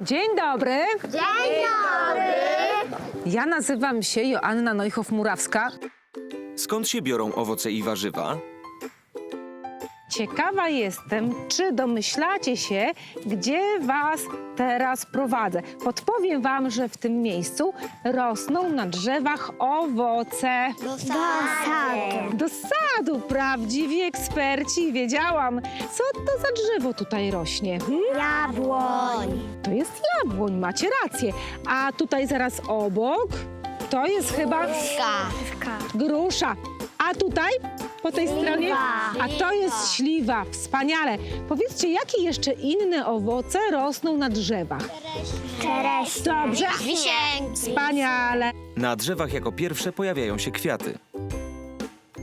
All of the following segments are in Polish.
Dzień dobry. Dzień dobry! Ja nazywam się Joanna Neuchow-Murawska. Skąd się biorą owoce i warzywa? Ciekawa jestem, czy domyślacie się, gdzie was teraz prowadzę. Podpowiem wam, że w tym miejscu rosną na drzewach owoce. Do sadu. Do sadu, prawdziwi eksperci. Wiedziałam, co to za drzewo tutaj rośnie. Hmm? Jabłoń. To jest jabłoń, macie rację. A tutaj zaraz obok to jest chyba Ka. grusza. A tutaj po tej stronie? A to jest śliwa. Wspaniale. Powiedzcie, jakie jeszcze inne owoce rosną na drzewach? Czereśnie. Dobrze. Wisienki. Wspaniale. Na drzewach jako pierwsze pojawiają się kwiaty.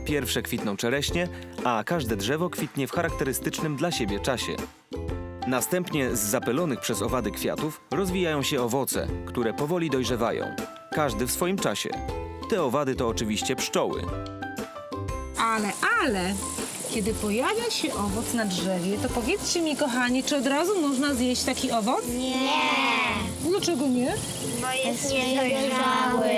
Pierwsze kwitną czereśnie, a każde drzewo kwitnie w charakterystycznym dla siebie czasie. Następnie z zapylonych przez owady kwiatów rozwijają się owoce, które powoli dojrzewają. Każdy w swoim czasie. Te owady to oczywiście pszczoły. Ale, ale, kiedy pojawia się owoc na drzewie, to powiedzcie mi, kochani, czy od razu można zjeść taki owoc? Nie. Dlaczego nie? Bo jest niedojrzały.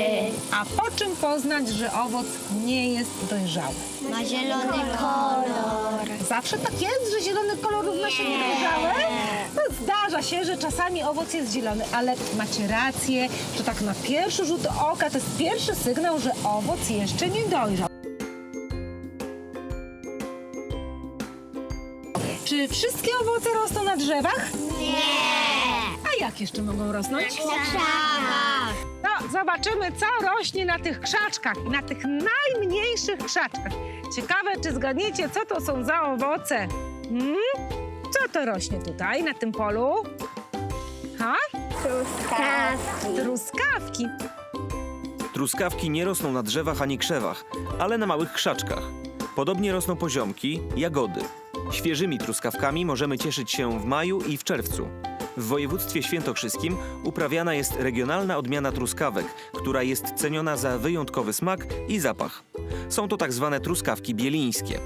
A po czym poznać, że owoc nie jest dojrzały? Ma zielony kolor. Zawsze tak jest, że zielony kolor równa się niedojrzałe? No, zdarza się, że czasami owoc jest zielony, ale macie rację, że tak na pierwszy rzut oka to jest pierwszy sygnał, że owoc jeszcze nie dojrzał. Czy wszystkie owoce rosną na drzewach? Nie. A jak jeszcze mogą rosnąć? Na krzakach. No, zobaczymy, co rośnie na tych krzaczkach, na tych najmniejszych krzaczkach. Ciekawe, czy zgadniecie, co to są za owoce? Hmm? Co to rośnie tutaj, na tym polu? Ha? Truskawki. Truskawki. Truskawki nie rosną na drzewach ani krzewach, ale na małych krzaczkach. Podobnie rosną poziomki, jagody. Świeżymi truskawkami możemy cieszyć się w maju i w czerwcu. W województwie świętokrzyskim uprawiana jest regionalna odmiana truskawek, która jest ceniona za wyjątkowy smak i zapach. Są to tak zwane truskawki bielińskie.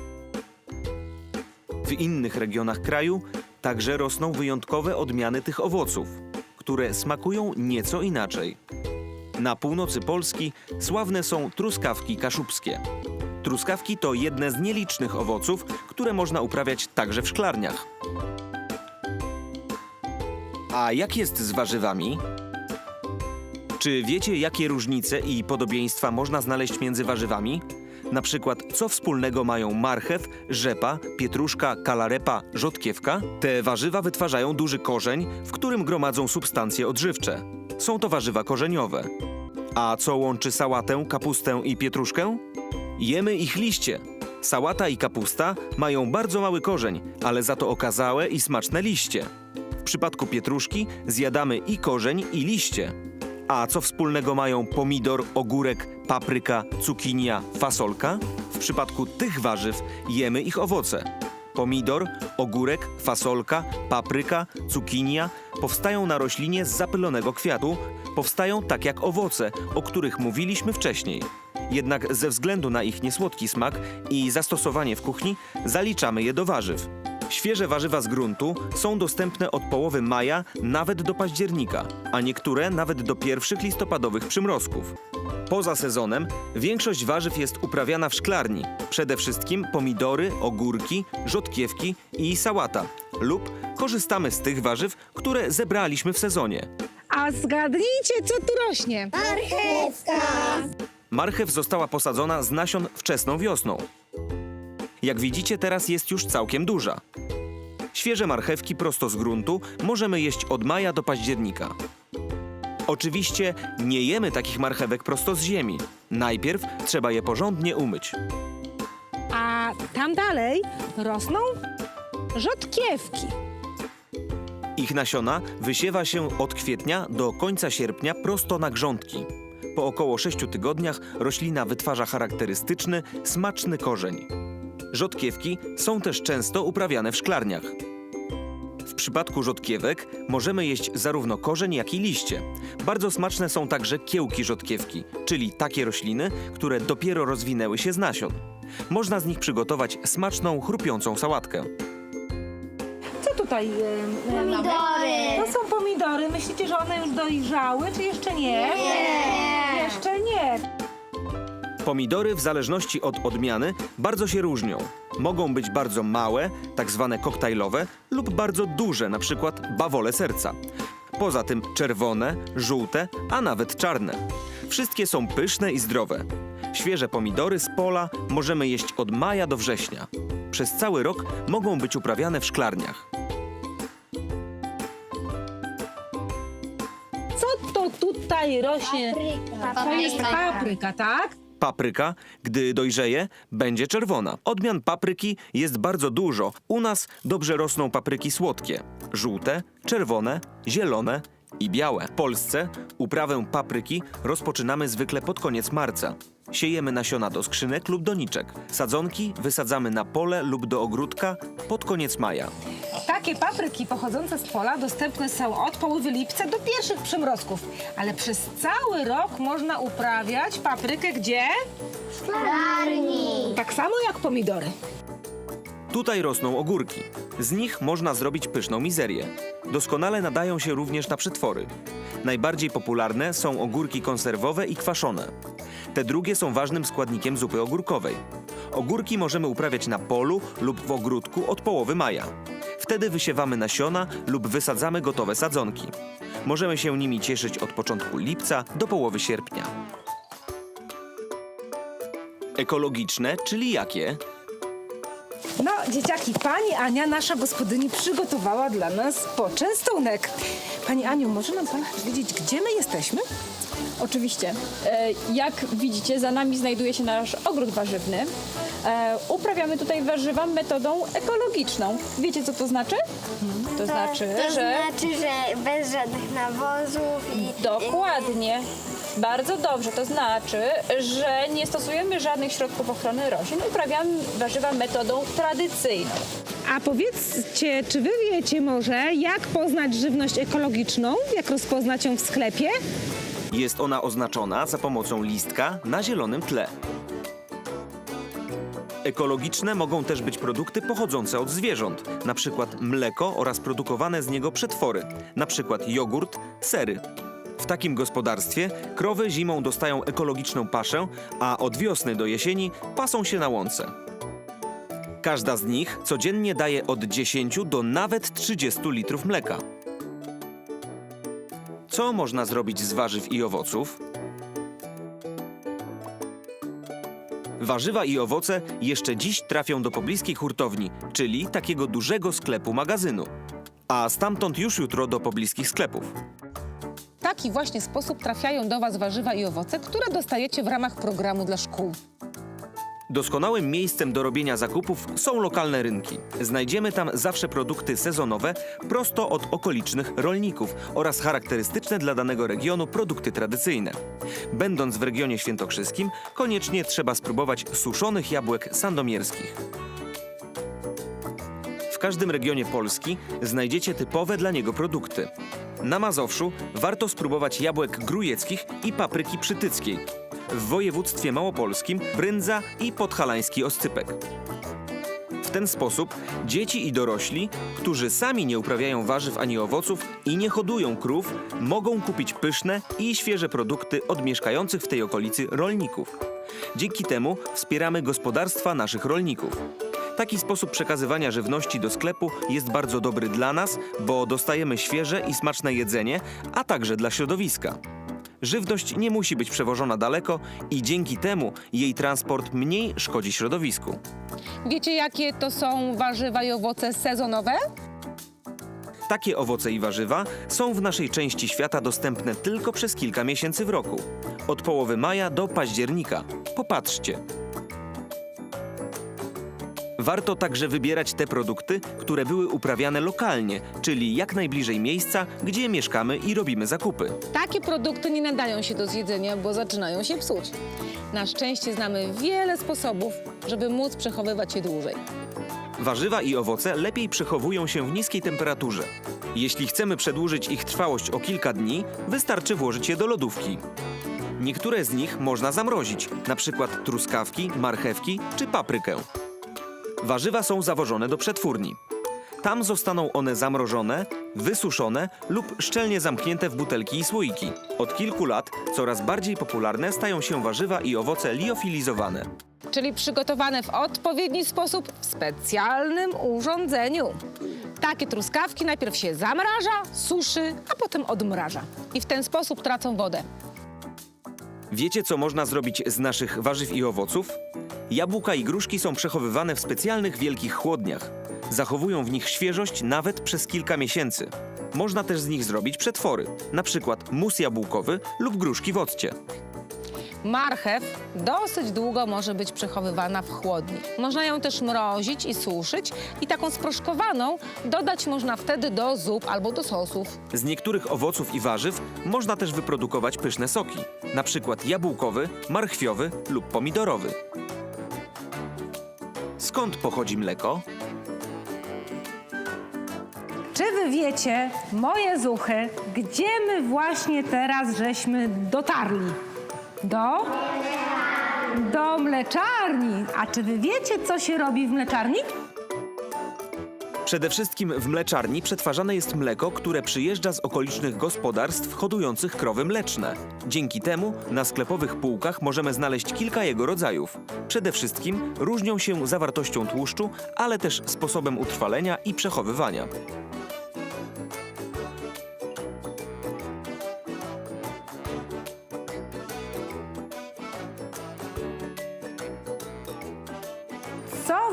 W innych regionach kraju także rosną wyjątkowe odmiany tych owoców, które smakują nieco inaczej. Na północy Polski sławne są truskawki kaszubskie. Truskawki to jedne z nielicznych owoców, które można uprawiać także w szklarniach. A jak jest z warzywami? Czy wiecie, jakie różnice i podobieństwa można znaleźć między warzywami? Na przykład, co wspólnego mają marchew, rzepa, pietruszka, kalarepa, rzodkiewka? Te warzywa wytwarzają duży korzeń, w którym gromadzą substancje odżywcze. Są to warzywa korzeniowe. A co łączy sałatę, kapustę i pietruszkę? Jemy ich liście. Sałata i kapusta mają bardzo mały korzeń, ale za to okazałe i smaczne liście. W przypadku pietruszki zjadamy i korzeń, i liście. A co wspólnego mają pomidor, ogórek, papryka, cukinia, fasolka? W przypadku tych warzyw jemy ich owoce. Pomidor, ogórek, fasolka, papryka, cukinia powstają na roślinie z zapylonego kwiatu, powstają tak jak owoce, o których mówiliśmy wcześniej. Jednak ze względu na ich niesłodki smak i zastosowanie w kuchni zaliczamy je do warzyw. Świeże warzywa z gruntu są dostępne od połowy maja nawet do października, a niektóre nawet do pierwszych listopadowych przymrozków. Poza sezonem większość warzyw jest uprawiana w szklarni. Przede wszystkim pomidory, ogórki, rzodkiewki i sałata. Lub korzystamy z tych warzyw, które zebraliśmy w sezonie. A zgadnijcie, co tu rośnie? Marchewka. Marchew została posadzona z nasion wczesną wiosną. Jak widzicie, teraz jest już całkiem duża. Świeże marchewki prosto z gruntu możemy jeść od maja do października. Oczywiście nie jemy takich marchewek prosto z ziemi. Najpierw trzeba je porządnie umyć. A tam dalej rosną rzodkiewki. Ich nasiona wysiewa się od kwietnia do końca sierpnia prosto na grządki. Po około 6 tygodniach roślina wytwarza charakterystyczny, smaczny korzeń. Rzodkiewki są też często uprawiane w szklarniach. W przypadku rzodkiewek możemy jeść zarówno korzeń, jak i liście. Bardzo smaczne są także kiełki rzodkiewki, czyli takie rośliny, które dopiero rozwinęły się z nasion. Można z nich przygotować smaczną, chrupiącą sałatkę. Co tutaj e, mamy? Pomidory. To są pomidory. Myślicie, że one już dojrzały, czy jeszcze nie? Nie. Jeszcze nie. Pomidory w zależności od odmiany bardzo się różnią. Mogą być bardzo małe, tak zwane koktajlowe, lub bardzo duże, na przykład bawole serca. Poza tym czerwone, żółte, a nawet czarne. Wszystkie są pyszne i zdrowe. Świeże pomidory z pola możemy jeść od maja do września. Przez cały rok mogą być uprawiane w szklarniach. Rośnie? To jest papryka, tak? Papryka, gdy dojrzeje, będzie czerwona. Odmian papryki jest bardzo dużo. U nas dobrze rosną papryki słodkie. Żółte, czerwone, zielone i białe. W Polsce uprawę papryki rozpoczynamy zwykle pod koniec marca. Siejemy nasiona do skrzynek lub doniczek. Sadzonki wysadzamy na pole lub do ogródka pod koniec maja. Takie papryki pochodzące z pola dostępne są od połowy lipca do pierwszych przymrozków. Ale przez cały rok można uprawiać paprykę gdzie? Szklarni. Tak samo jak pomidory. Tutaj rosną ogórki. Z nich można zrobić pyszną mizerię. Doskonale nadają się również na przetwory. Najbardziej popularne są ogórki konserwowe i kwaszone. Te drugie są ważnym składnikiem zupy ogórkowej. Ogórki możemy uprawiać na polu lub w ogródku od połowy maja. Wtedy wysiewamy nasiona lub wysadzamy gotowe sadzonki. Możemy się nimi cieszyć od początku lipca do połowy sierpnia. Ekologiczne, czyli jakie? No, dzieciaki, pani Ania, nasza gospodyni, przygotowała dla nas poczęstunek. Pani Aniu, może nam pani powiedzieć, gdzie my jesteśmy? Oczywiście. E, Jak widzicie, za nami znajduje się nasz ogród warzywny. E, Uprawiamy tutaj warzywa metodą ekologiczną. Wiecie, co to znaczy? To znaczy, to że... znaczy, że bez żadnych nawozów i... Dokładnie. Bardzo dobrze. To znaczy, że nie stosujemy żadnych środków ochrony roślin. Uprawiamy warzywa metodą tradycyjną. A powiedzcie, czy wy wiecie może, jak poznać żywność ekologiczną? Jak rozpoznać ją w sklepie? Jest ona oznaczona za pomocą listka na zielonym tle. Ekologiczne mogą też być produkty pochodzące od zwierząt, na przykład mleko oraz produkowane z niego przetwory, na przykład jogurt, sery. W takim gospodarstwie krowy zimą dostają ekologiczną paszę, a od wiosny do jesieni pasą się na łące. Każda z nich codziennie daje od 10 do nawet 30 litrów mleka. Co można zrobić z warzyw i owoców? Warzywa i owoce jeszcze dziś trafią do pobliskiej hurtowni, czyli takiego dużego sklepu magazynu. A stamtąd już jutro do pobliskich sklepów. Taki właśnie sposób trafiają do Was warzywa i owoce, które dostajecie w ramach programu dla szkół. Doskonałym miejscem do robienia zakupów są lokalne rynki. Znajdziemy tam zawsze produkty sezonowe prosto od okolicznych rolników oraz charakterystyczne dla danego regionu produkty tradycyjne. Będąc w regionie świętokrzyskim, koniecznie trzeba spróbować suszonych jabłek sandomierskich. W każdym regionie Polski znajdziecie typowe dla niego produkty. Na Mazowszu warto spróbować jabłek grujeckich i papryki przytyckiej. W województwie małopolskim bryndza i podhalański oscypek. W ten sposób dzieci i dorośli, którzy sami nie uprawiają warzyw ani owoców i nie hodują krów, mogą kupić pyszne i świeże produkty od mieszkających w tej okolicy rolników. Dzięki temu wspieramy gospodarstwa naszych rolników. Taki sposób przekazywania żywności do sklepu jest bardzo dobry dla nas, bo dostajemy świeże i smaczne jedzenie, a także dla środowiska. Żywność nie musi być przewożona daleko i dzięki temu jej transport mniej szkodzi środowisku. Wiecie, jakie to są warzywa i owoce sezonowe? Takie owoce i warzywa są w naszej części świata dostępne tylko przez kilka miesięcy w roku. Od połowy maja do października. Popatrzcie. Warto także wybierać te produkty, które były uprawiane lokalnie, czyli jak najbliżej miejsca, gdzie mieszkamy i robimy zakupy. Takie produkty nie nadają się do zjedzenia, bo zaczynają się psuć. Na szczęście znamy wiele sposobów, żeby móc przechowywać je dłużej. Warzywa i owoce lepiej przechowują się w niskiej temperaturze. Jeśli chcemy przedłużyć ich trwałość o kilka dni, wystarczy włożyć je do lodówki. Niektóre z nich można zamrozić, przykład truskawki, marchewki czy paprykę. Warzywa są zawożone do przetwórni. Tam zostaną one zamrożone, wysuszone lub szczelnie zamknięte w butelki i słoiki. Od kilku lat coraz bardziej popularne stają się warzywa i owoce liofilizowane. Czyli przygotowane w odpowiedni sposób w specjalnym urządzeniu. Takie truskawki najpierw się zamraża, suszy, a potem odmraża. I w ten sposób tracą wodę. Wiecie, co można zrobić z naszych warzyw i owoców? Jabłka i gruszki są przechowywane w specjalnych wielkich chłodniach. Zachowują w nich świeżość nawet przez kilka miesięcy. Można też z nich zrobić przetwory, na przykład mus jabłkowy lub gruszki w occie. Marchew dosyć długo może być przechowywana w chłodni. Można ją też mrozić i suszyć i taką sproszkowaną dodać można wtedy do zup albo do sosów. Z niektórych owoców i warzyw można też wyprodukować pyszne soki, na przykład jabłkowy, marchwiowy lub pomidorowy. Skąd pochodzi mleko? Czy wy wiecie, moje zuchy, gdzie my właśnie teraz żeśmy dotarli? Do? Do mleczarni. A czy wy wiecie, co się robi w mleczarni? Przede wszystkim w mleczarni przetwarzane jest mleko, które przyjeżdża z okolicznych gospodarstw hodujących krowy mleczne. Dzięki temu na sklepowych półkach możemy znaleźć kilka jego rodzajów. Przede wszystkim różnią się zawartością tłuszczu, ale też sposobem utrwalenia i przechowywania.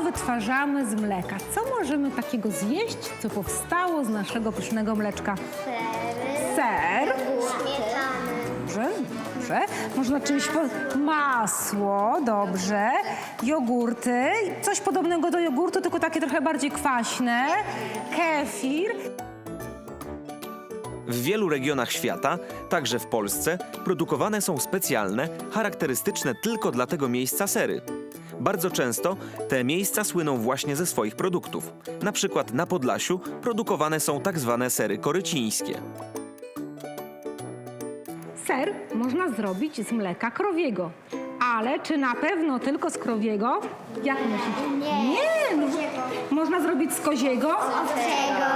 Wytwarzamy z mleka? Co możemy takiego zjeść, co powstało z naszego pysznego mleczka? Ser. Dobrze, dobrze. Można czymś po... Masło, dobrze. Jogurty. Coś podobnego do jogurtu, tylko takie trochę bardziej kwaśne. Kefir. W wielu regionach świata, także w Polsce, produkowane są specjalne, charakterystyczne tylko dla tego miejsca sery. Bardzo często te miejsca słyną właśnie ze swoich produktów. Na przykład na Podlasiu produkowane są tak zwane sery korycińskie. Ser można zrobić z mleka krowiego. Ale czy na pewno tylko z krowiego? Jak myślicie? Nie. Nie no, można zrobić z koziego? Owczego.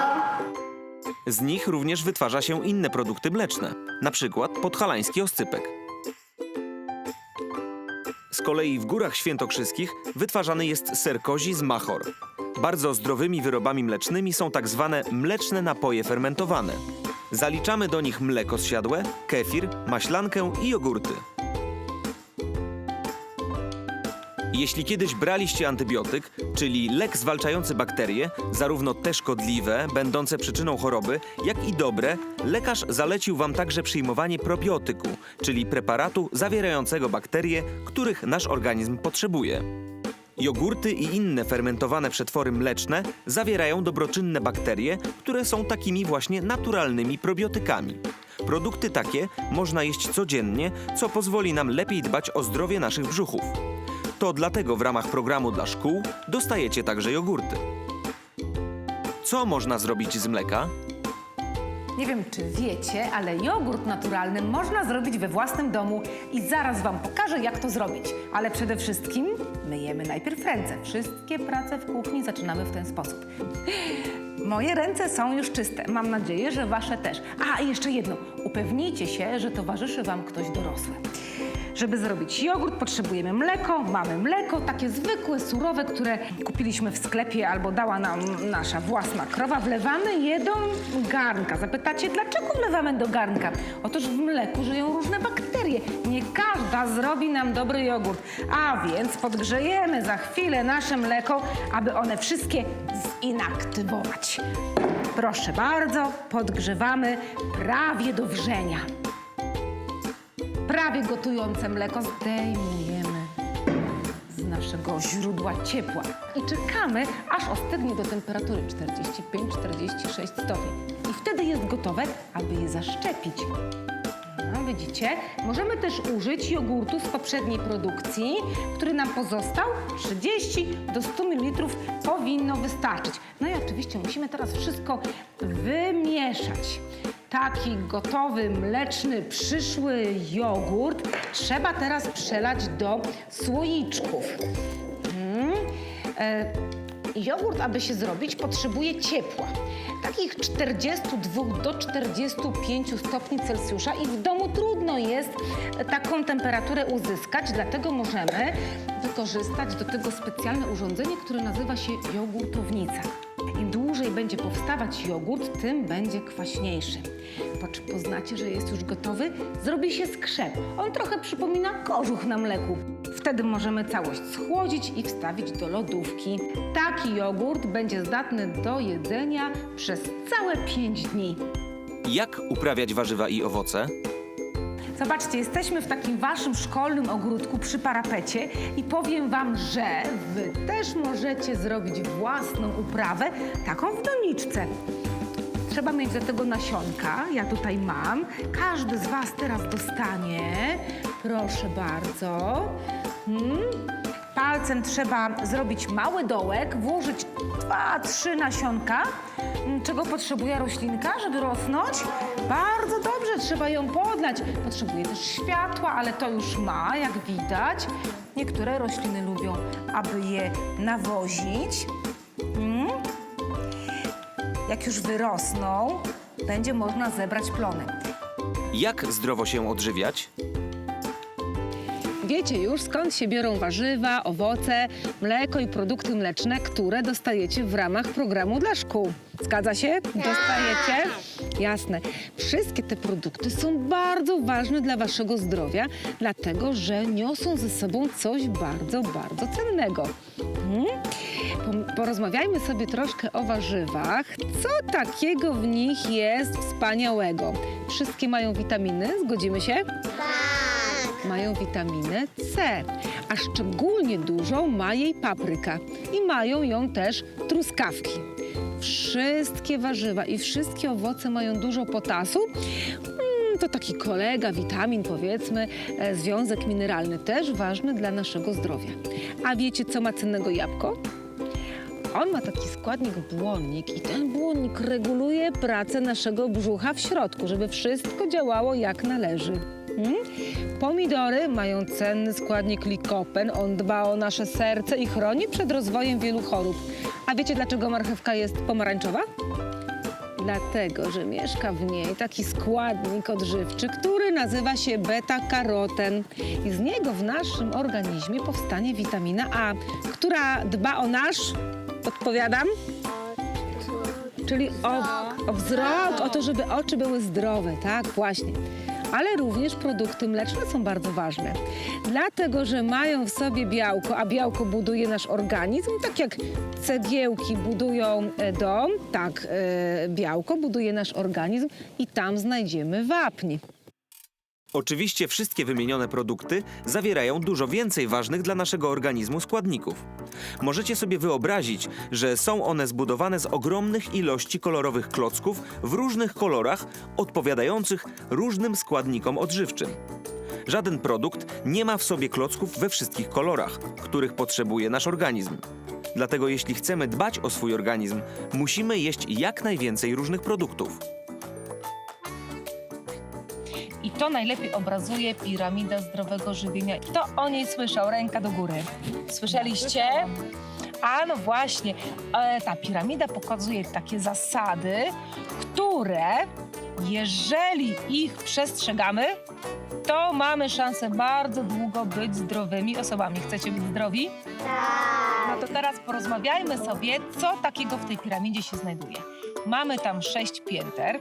Z nich również wytwarza się inne produkty mleczne, na przykład podhalański oscypek. Z kolei w Górach Świętokrzyskich wytwarzany jest ser kozi z machor. Bardzo zdrowymi wyrobami mlecznymi są tak zwane mleczne napoje fermentowane. Zaliczamy do nich mleko zsiadłe, kefir, maślankę i jogurty. Jeśli kiedyś braliście antybiotyk, czyli lek zwalczający bakterie, zarówno te szkodliwe, będące przyczyną choroby, jak i dobre, lekarz zalecił wam także przyjmowanie probiotyku, czyli preparatu zawierającego bakterie, których nasz organizm potrzebuje. Jogurty i inne fermentowane przetwory mleczne zawierają dobroczynne bakterie, które są takimi właśnie naturalnymi probiotykami. Produkty takie można jeść codziennie, co pozwoli nam lepiej dbać o zdrowie naszych brzuchów. To dlatego w ramach programu dla szkół dostajecie także jogurty. Co można zrobić z mleka? Nie wiem, czy wiecie, ale jogurt naturalny można zrobić we własnym domu i zaraz Wam pokażę, jak to zrobić. Ale przede wszystkim myjemy najpierw ręce. Wszystkie prace w kuchni zaczynamy w ten sposób. Moje ręce są już czyste. Mam nadzieję, że Wasze też. A, i jeszcze jedno. Upewnijcie się, że towarzyszy Wam ktoś dorosły. Żeby zrobić jogurt, potrzebujemy mleko. Mamy mleko, takie zwykłe, surowe, które kupiliśmy w sklepie albo dała nam nasza własna krowa. Wlewamy je do garnka. Zapytacie, dlaczego wlewamy do garnka? Otóż w mleku żyją różne bakterie. Nie każda zrobi nam dobry jogurt. A więc podgrzejemy za chwilę nasze mleko, aby one wszystkie zinaktywować. Proszę bardzo, podgrzewamy prawie do wrzenia prawie gotujące mleko zdejmujemy z naszego źródła ciepła i czekamy, aż ostygnie do temperatury 45-46 stopni. I wtedy jest gotowe, aby je zaszczepić. No, widzicie? Możemy też użyć jogurtu z poprzedniej produkcji, który nam pozostał. 30 do 100 ml powinno wystarczyć. No i oczywiście musimy teraz wszystko wymieszać. Taki gotowy, mleczny, przyszły jogurt trzeba teraz przelać do słoiczków. Mm. E, Jogurt, aby się zrobić, potrzebuje ciepła. Takich 42 do 45 stopni Celsjusza i w domu trudno jest taką temperaturę uzyskać, dlatego możemy wykorzystać do tego specjalne urządzenie, które nazywa się jogurtownica. Dłużej będzie powstawać jogurt, tym będzie kwaśniejszy. Po czym poznacie, że jest już gotowy, zrobi się skrzep. On trochę przypomina kożuch na mleku. Wtedy możemy całość schłodzić i wstawić do lodówki. Taki jogurt będzie zdatny do jedzenia przez całe 5 dni. Jak uprawiać warzywa i owoce? Zobaczcie, jesteśmy w takim waszym szkolnym ogródku przy parapecie i powiem wam, że wy też możecie zrobić własną uprawę, taką w doniczce. Trzeba mieć do tego nasionka, ja tutaj mam. Każdy z was teraz dostanie. Proszę bardzo. Hmm. Palcem trzeba zrobić mały dołek, włożyć dwa, trzy nasionka. Mm, Czego potrzebuje roślinka, żeby rosnąć? Bardzo dobrze, trzeba ją Potrzebuje też światła, ale to już ma, jak widać. Niektóre rośliny lubią, aby je nawozić. Mm. Jak już wyrosną, będzie można zebrać plony. Jak zdrowo się odżywiać? Wiecie już, skąd się biorą warzywa, owoce, mleko i produkty mleczne, które dostajecie w ramach programu dla szkół. Zgadza się? Dostajecie? Jasne. Wszystkie te produkty są bardzo ważne dla waszego zdrowia, dlatego że niosą ze sobą coś bardzo, bardzo cennego. Po- Porozmawiajmy sobie troszkę o warzywach. Co takiego w nich jest wspaniałego? Wszystkie mają witaminy, zgodzimy się? mają witaminę C, a szczególnie dużą ma jej papryka i mają ją też truskawki. Wszystkie warzywa i wszystkie owoce mają dużo potasu. Mm, To taki kolega witamin, powiedzmy, e, związek mineralny, też ważny dla naszego zdrowia. A wiecie, co ma cennego jabłko? On ma taki składnik błonnik i ten błonnik reguluje pracę naszego brzucha w środku, żeby wszystko działało jak należy. Mm? Pomidory mają cenny składnik likopen. On dba o nasze serce i chroni przed rozwojem wielu chorób. A wiecie, dlaczego marchewka jest pomarańczowa? Dlatego, że mieszka w niej taki składnik odżywczy, który nazywa się beta-karoten. I z niego w naszym organizmie powstanie witamina A, która dba o nasz, podpowiadam, czyli o, o wzrok, o to, żeby oczy były zdrowe, tak, właśnie. Ale również produkty mleczne są bardzo ważne, dlatego że mają w sobie białko, a białko buduje nasz organizm, tak jak cegiełki budują e, dom, tak e, białko buduje nasz organizm i tam znajdziemy wapń. Oczywiście wszystkie wymienione produkty zawierają dużo więcej ważnych dla naszego organizmu składników. Możecie sobie wyobrazić, że są one zbudowane z ogromnych ilości kolorowych klocków w różnych kolorach, odpowiadających różnym składnikom odżywczym. Żaden produkt nie ma w sobie klocków we wszystkich kolorach, których potrzebuje nasz organizm. Dlatego jeśli chcemy dbać o swój organizm, musimy jeść jak najwięcej różnych produktów. I to najlepiej obrazuje piramida zdrowego żywienia. Kto o niej słyszał? Ręka do góry. Słyszeliście? A no właśnie, e, ta piramida pokazuje takie zasady, które jeżeli ich przestrzegamy, to mamy szansę bardzo długo być zdrowymi osobami. Chcecie być zdrowi? No to teraz porozmawiajmy sobie, co takiego w tej piramidzie się znajduje. Mamy tam sześć pięter.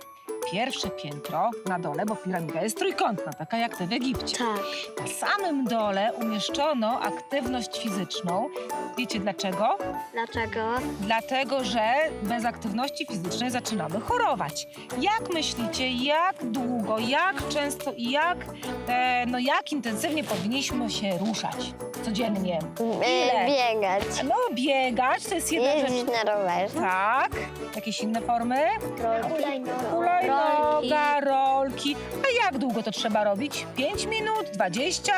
Pierwsze piętro na dole, bo piramida jest trójkątna, taka jak te w Egipcie. Tak. Na samym dole umieszczono aktywność fizyczną. Wiecie dlaczego? Dlaczego? Dlatego, że bez aktywności fizycznej zaczynamy chorować. Jak myślicie, jak długo, jak często i jak, e, no jak intensywnie powinniśmy się ruszać codziennie? Ile? Biegać. No biegać to jest jedna rzecz. Jeździć na rowerze. Tak. Jakieś inne formy? Hulajnoga. Rolki. A jak długo to trzeba robić? 5 minut, 20,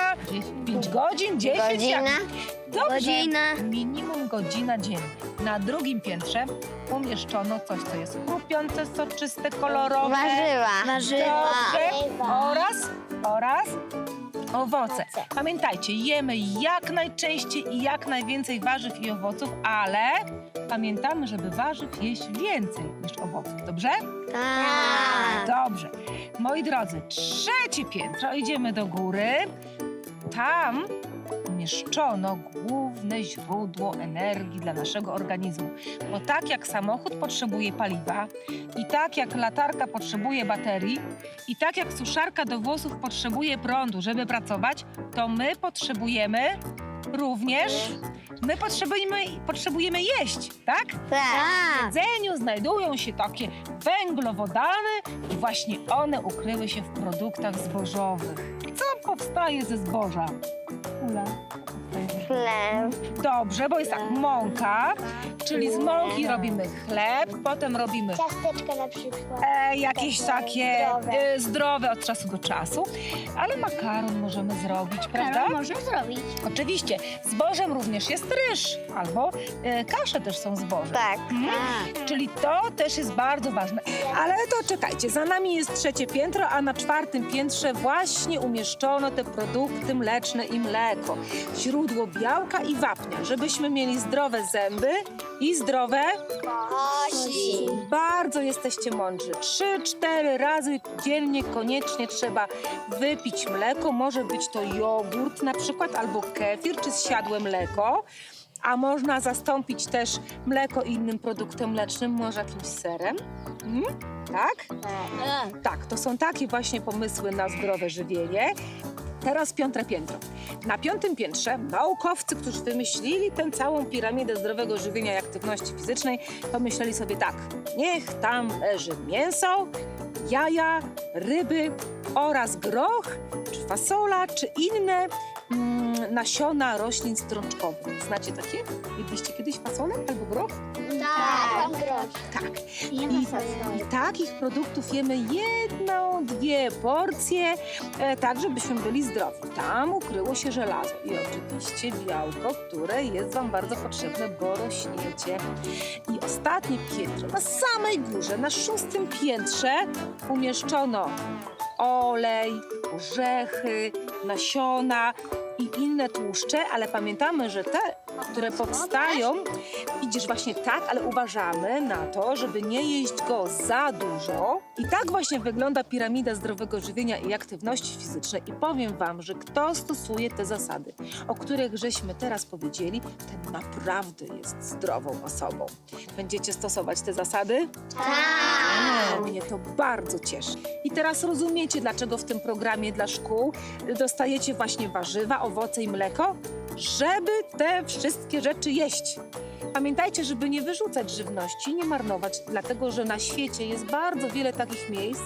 5 godzin, 10? Godzina. Jak? Dobrze. Godzina. Minimum godzina dziennie. Na drugim piętrze umieszczono coś, co jest chrupiące, soczyste, kolorowe. Warzywa. Dobrze. Oraz, oraz Owoce. Pamiętajcie, jemy jak najczęściej i jak najwięcej warzyw i owoców, ale pamiętamy, żeby warzyw jeść więcej niż owoców, dobrze? Tak. Dobrze. Moi drodzy, trzecie piętro, idziemy do góry. Tam umieszczono główne źródło energii dla naszego organizmu. Bo tak jak samochód potrzebuje paliwa, i tak jak latarka potrzebuje baterii, i tak jak suszarka do włosów potrzebuje prądu, żeby pracować, to my potrzebujemy również, my potrzebujemy, potrzebujemy jeść, tak? Tak. W jedzeniu znajdują się takie węglowodany i właśnie one ukryły się w produktach zbożowych. Co powstaje ze zboża? Ula. Chleb. Dobrze, bo jest tak, mąka, czyli z mąki robimy chleb, potem robimy Ciasteczka na przykład. e, jakieś takie Zdrowe. e, zdrowe od czasu do czasu, ale makaron możemy zrobić, prawda? można zrobić. Oczywiście, zbożem również jest ryż, albo e, kasze też są zbożem. Tak. Mhm. Czyli to też jest bardzo ważne. Ale to czekajcie, za nami jest trzecie piętro, a na czwartym piętrze właśnie umieszczono te produkty mleczne i mleko. Źródło białka i wapnia, żebyśmy mieli zdrowe zęby i zdrowe... Kości. Bardzo jesteście mądrzy. Trzy, cztery razy dziennie koniecznie trzeba wypić mleko. Może być to jogurt na przykład, albo kefir, czy zsiadłe mleko. A można zastąpić też mleko innym produktem mlecznym, może jakimś serem. Mm? Tak? Tak, to są takie właśnie pomysły na zdrowe żywienie. Teraz piąte piętro. Na piątym piętrze naukowcy, którzy wymyślili tę całą piramidę zdrowego żywienia i aktywności fizycznej, pomyśleli sobie tak, niech tam leży mięso, jaja, ryby oraz groch, czy fasola, czy inne mm, nasiona roślin strączkowych. Znacie takie? Jedliście kiedyś fasolę albo groch? Tak. Tak. I, I takich produktów jemy jedną, dwie porcje, e, tak żebyśmy byli zdrowi. Tam ukryło się żelazo i oczywiście białko, które jest Wam bardzo potrzebne, bo rośniecie. I ostatnie piętro, na samej górze, na szóstym piętrze umieszczono olej, orzechy, nasiona i inne tłuszcze, ale pamiętamy, że te, które powstają, idziesz właśnie tak, ale uważamy na to, żeby nie jeść go za dużo. I tak właśnie wygląda piramida zdrowego żywienia i aktywności fizycznej. I powiem wam, że kto stosuje te zasady, o których żeśmy teraz powiedzieli, ten naprawdę jest zdrową osobą. Będziecie stosować te zasady? Tak. Mnie to bardzo cieszy. I teraz rozumiecie, dlaczego w tym programie dla szkół dostajecie właśnie warzywa, owoce i mleko? Żeby te wszystkie rzeczy jeść. Pamiętajcie, żeby nie wyrzucać żywności, nie marnować, dlatego że na świecie jest bardzo wiele takich miejsc,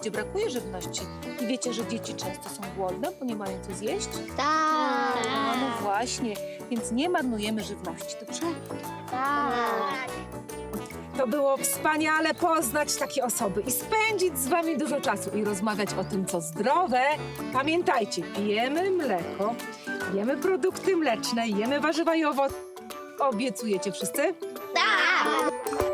gdzie brakuje żywności. I wiecie, że dzieci często są głodne, bo nie mają co zjeść? Tak. No, no właśnie, więc nie marnujemy żywności. Dobrze? Tak. To było wspaniale poznać takie osoby i spędzić z wami dużo czasu i rozmawiać o tym, co zdrowe. Pamiętajcie, pijemy mleko, jemy produkty mleczne, jemy warzywa i owoce. Obiecujecie wszyscy? Tak.